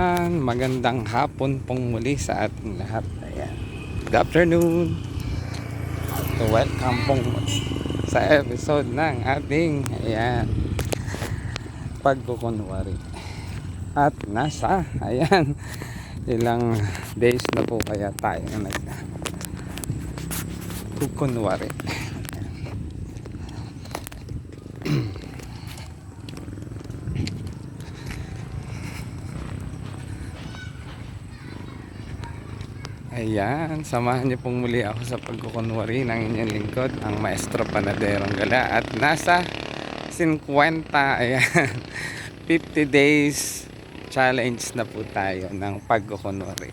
Ayan, magandang hapon pong muli sa ating lahat. Ayan. Good afternoon. So, welcome pong sa episode ng ating ayan, pagkukunwari. At nasa, ayan, ilang days na po kaya tayo na nag kukunwari. Ayan, samahan niyo pong muli ako sa pagkukunwari ng inyong lingkod, ang Maestro Panaderong Gala. At nasa 50, ayan, 50 days challenge na po tayo ng pagkukunwari.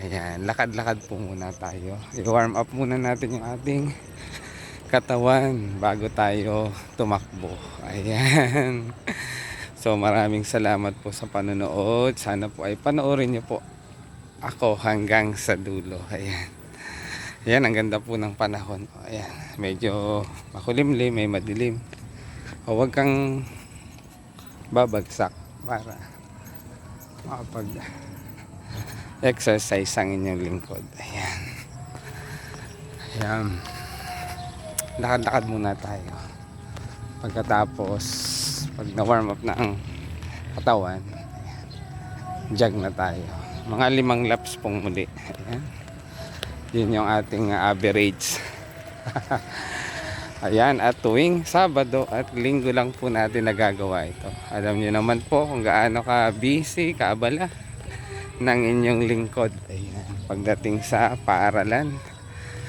Ayan, lakad-lakad po muna tayo. I-warm up muna natin yung ating katawan bago tayo tumakbo. Ayan. So maraming salamat po sa panonood. Sana po ay panoorin niyo po ako hanggang sa dulo. Ayan. Ayan, ang ganda po ng panahon. Ayan, medyo makulimlim, may madilim. O, huwag kang babagsak para makapag exercise ang inyong lingkod. Ayan. Ayan. Lakad-lakad muna tayo. Pagkatapos, pag na-warm up na ang katawan, jog na tayo mga limang laps pong muli. Ayan. Yun yung ating uh, average. Ayan at tuwing Sabado at Linggo lang po natin nagagawa ito. Alam nyo naman po kung gaano ka busy kaabala ng inyong lingkod. Ayan pagdating sa paaralan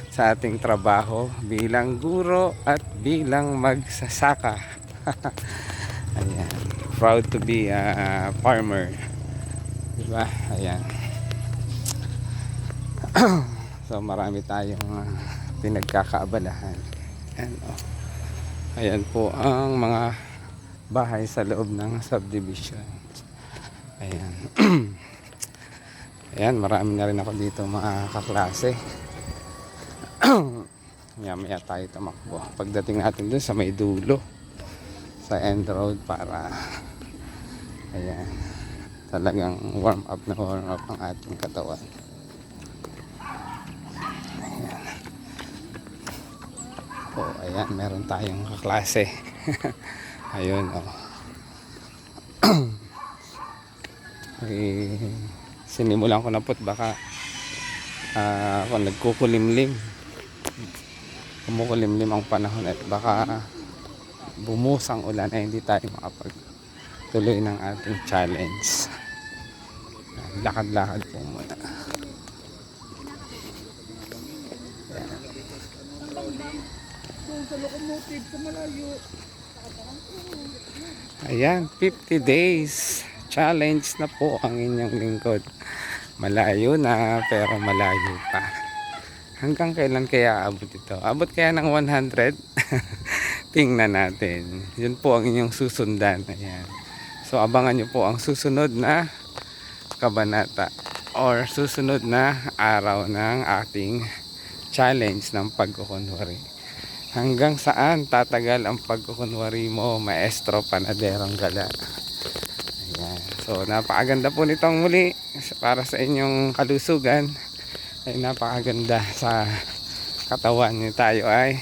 sa ating trabaho bilang guro at bilang magsasaka. Ayan proud to be a farmer Diba? Ayan. so marami tayong uh, pinagkakaabalahan. Ayan, oh. Ayan po ang mga bahay sa loob ng subdivision. Ayan. Ayan, marami na rin ako dito mga kaklase. Maya maya tayo tamakbo. Pagdating natin dun sa may dulo sa end road para ayan talagang warm up na warm up ang ating katawan. Ayan. Po ayan meron tayong kaklase. Ayun oh. Eh, sinimulan ko na po't baka uh, kung nagkukulimlim. Kumukulimlim ang panahon at baka bumusang ulan ay hindi tayo makapag tuloy ng ating challenge lakad-lakad po muna. Ayan 50 days. Challenge na po ang inyong lingkod. Malayo na pero malayo pa. Hanggang kailan kaya abot ito? Abot kaya ng 100 tingnan natin. Yun po ang inyong susundan. Ayan. So abangan nyo po ang susunod na kabanata or susunod na araw ng ating challenge ng pagkukunwari. Hanggang saan tatagal ang pagkukunwari mo, maestro panaderong gala. Ayan. So napakaganda po nitong muli para sa inyong kalusugan. Ay napakaganda sa katawan nyo tayo ay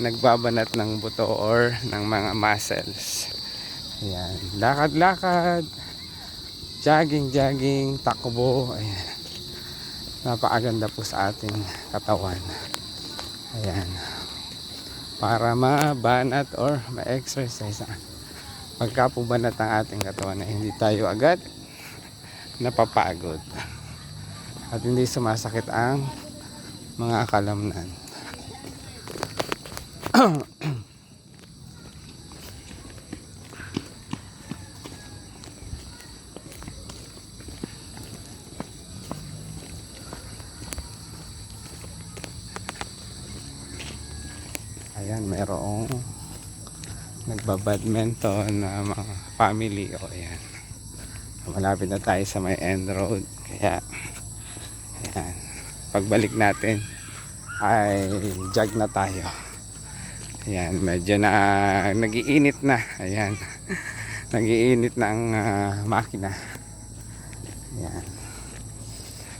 nagbabanat ng buto or ng mga muscles. Ayan, lakad-lakad, jogging-jogging, takbo, ayan. Napakaganda po sa ating katawan. Ayan. Para mabanat or ma-exercise. Pagka po banat ang ating katawan na hindi tayo agad napapagod. At hindi sumasakit ang mga kalamnan. ayan merong nagbabadminton na mga family. O ayan. Malapit na tayo sa may end road. Kaya ayan. Pagbalik natin ay jog na tayo. Ayan medyo na nagiinit na. Ayan. Nagiinit na ang uh, makina. Yan.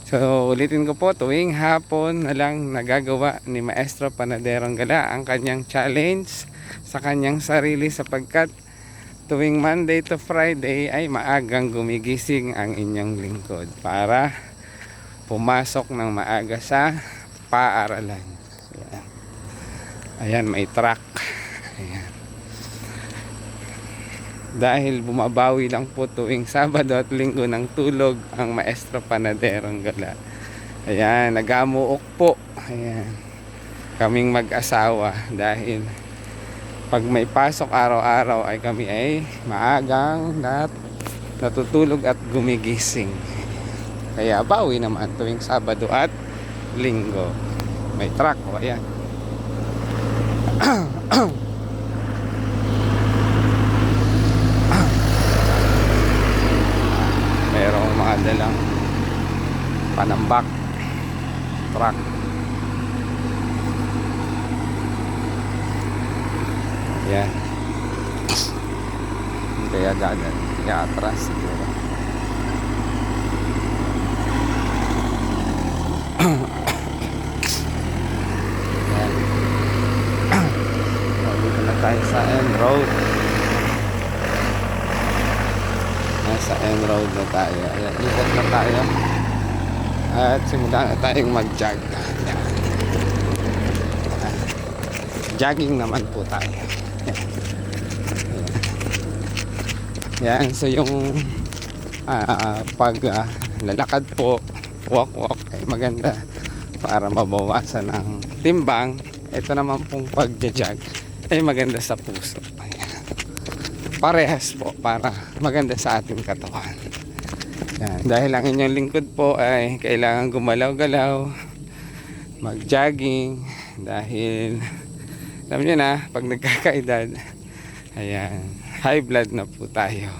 So, ulitin ko po, tuwing hapon na lang nagagawa ni Maestro Panaderong Gala ang kanyang challenge sa kanyang sarili sapagkat tuwing Monday to Friday ay maagang gumigising ang inyong lingkod para pumasok ng maaga sa paaralan. Ayan, Ayan may truck. Ayan. Dahil bumabawi lang po tuwing Sabado at Linggo ng tulog ang maestro panaderong gala. Ayan, nagamuok po. Ayan. Kaming mag-asawa dahil pag may pasok araw-araw ay kami ay maagang nat natutulog at gumigising. Kaya bawi naman tuwing Sabado at Linggo. May truck o ayan. Merong mga dalang panambak truck. Yan. Kaya gagal. Kaya atras siguro. Yan. Dito na tayo sa end road. Nasa road na tayo. Ayan, ikot na tayo. At simula na tayong mag-jog. Ayan. Jogging naman po tayo. Ayan. Yan, so yung ah, pag ah, lalakad po, walk walk ay maganda para mabawasan ng timbang. Ito naman pong pagja-jog ay maganda sa puso. Parehas po para maganda sa ating katawan. Yan. Dahil ang inyong lingkod po ay kailangan gumalaw-galaw, mag-jogging dahil alam niyo na pag nagkakaedad ayan high blood na po tayo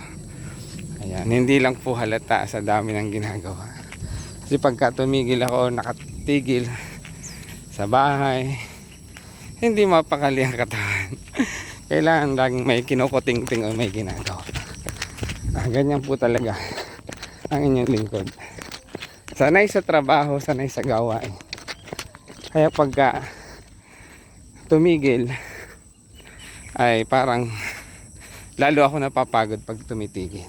ayan hindi lang po halata sa dami ng ginagawa kasi pagka tumigil ako nakatigil sa bahay hindi mapakali ang katawan kailangan laging may kinukuting-ting o may ginagawa ah, ganyan po talaga ang inyong lingkod sanay sa trabaho sanay sa gawain kaya pagka tumigil ay parang lalo ako napapagod pag tumitigil.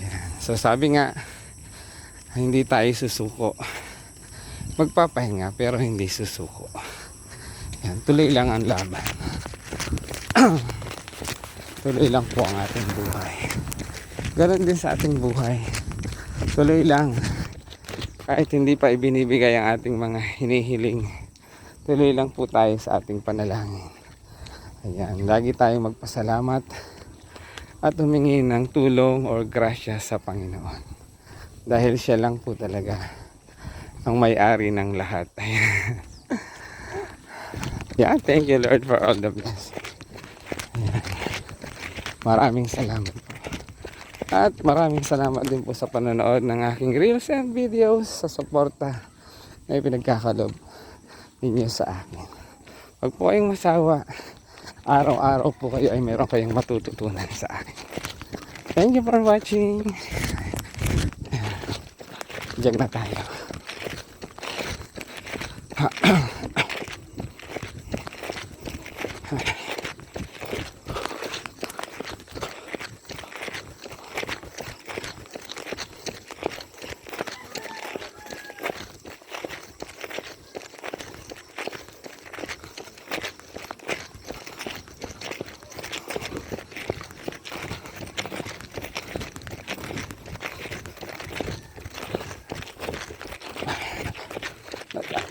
Ayan. So sabi nga hindi tayo susuko. Magpapahinga pero hindi susuko. Ayan, tuloy lang ang laban. tuloy lang po ang ating buhay. Ganon din sa ating buhay. Tuloy lang. Kahit hindi pa ibinibigay ang ating mga hinihiling tuloy lang po tayo sa ating panalangin. Ayan, lagi tayong magpasalamat at humingi ng tulong or grasya sa Panginoon. Dahil siya lang po talaga ang may-ari ng lahat. Ayan. yeah, thank you Lord for all the blessings. Maraming salamat po. At maraming salamat din po sa panonood ng aking reels and videos sa suporta na ipinagkakalob ninyo sa akin. Huwag po kayong masawa. Araw-araw po kayo ay meron kayong matututunan sa akin. Thank you for watching. Diyan na tayo.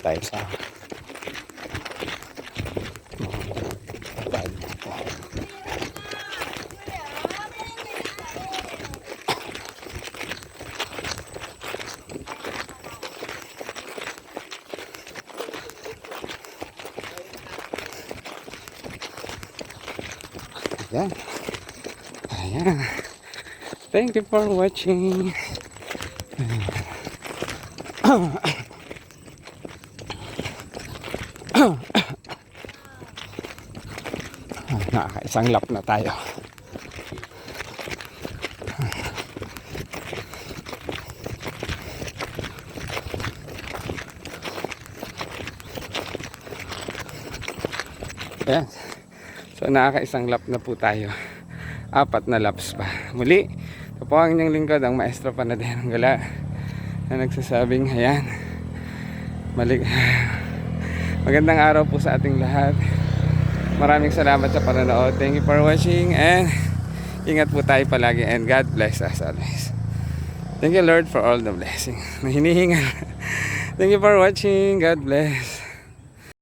Tayo. Thank you for watching. sanglap na tayo Ayan. So nakakaisang lap na po tayo. Apat na laps pa. Muli, ito po ang inyong lingkod, ang maestro panaderong gala na nagsasabing, ayan, malik, magandang araw po sa ating lahat. Maraming salamat sa panonood. Thank you for watching and ingat po tayo palagi and God bless us always. Thank you Lord for all the blessings na hinihingal. Thank you for watching. God bless.